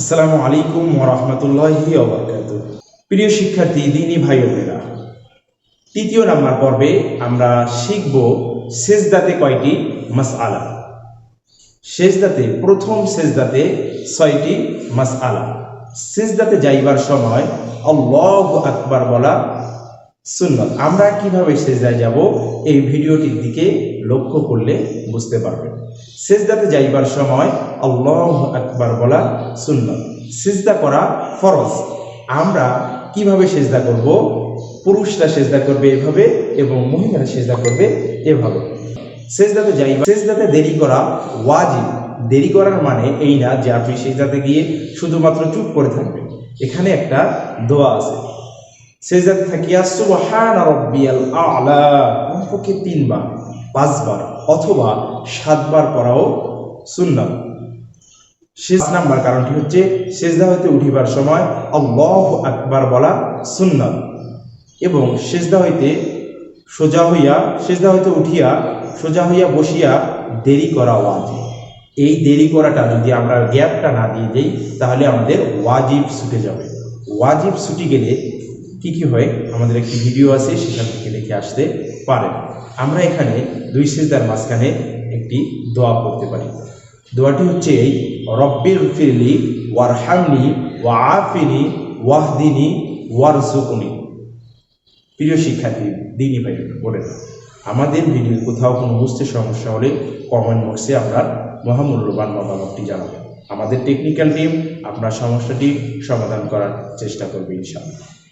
আসসালামু আলাইকুম ওরহমতুল্লাহি ওবরকাত প্রিয় শিক্ষার্থী, দিনী ভাই বোনেরা, তৃতীয় নাম্বার পর্বে আমরা শিখব সেজদাতে কয়টি মাসআলা। সেজদাতে, প্রথম সেজদাতে ছয়টি মাসআলা। সেজদাতে যাইবার সময় আল্লাহ আকবার বলা সুন্নত। আমরা কীভাবে সেজদায় যাব? এই ভিডিওটির দিকে লক্ষ্য করলে বুঝতে পারবেন। সেজদাতে যাইবার সময় আল্লাহ আকবার বলা সুন্নত। সেজদা করা ফরজ। আমরা কীভাবে সেজদা করব? পুরুষরা সেজদা করবে এভাবে এবং মহিলারা সেজদা করবে এভাবে। সেজদাতে যাইবা সেজদাতে দেরি করা ওয়াজিব। দেরি করার মানে এই না যে আপনি সেজদাতে গিয়ে শুধুমাত্র চুপ করে থাকবেন। এখানে একটা দোয়া আছে। সেজদাতে থাকিয়া সুবহান রাব্বিয়াল আ'লা কমপক্ষে তিনবার, পাঁচবার অথবা সাতবার করাও সুন্নাত। শেষ নাম্বার কারণটি হচ্ছে, সেজদা হইতে উঠিবার সময় আল্লাহ আকবার বলা সুন্নাত এবং সেজদা হইতে সোজা হইয়া, সেজদা হইতে উঠিয়া, সোজা হইয়া বসিয়া দেরি করা ওয়াজিব। এই দেরি করাটা যদি আমরা গ্যাপটা না দিয়ে দেই, তাহলে আমাদের ওয়াজিব ছুটে যাবে। ওয়াজিব ছুটি গেলে কি কি হয়? আমাদের একটি ভিডিও আছে, সেখান থেকে দেখে আসতে পারেন। আমরা এখানে দুই সেজদার মাঝখানে একটি দোয়া পড়তে পারি। দোয়াটি হচ্ছে এই, রব্বির ফিরলি ওয়ারহামনি ওয়া আফিনি ওয়াহদিনী ওয়ারজুকনি প্রিয় শিক্ষার্থী, দিনই ভাই পড়ে আমাদের ভিডিও কোথাও কোনো বুঝতে সমস্যা হলে কমেন্ট বক্সে আপনার মহামূল্যবান মতামতটি জানাবেন আমাদের টেকনিক্যাল টিম আপনার সমস্যাটি সমাধান করার চেষ্টা করবে ইনশাআল্লাহ।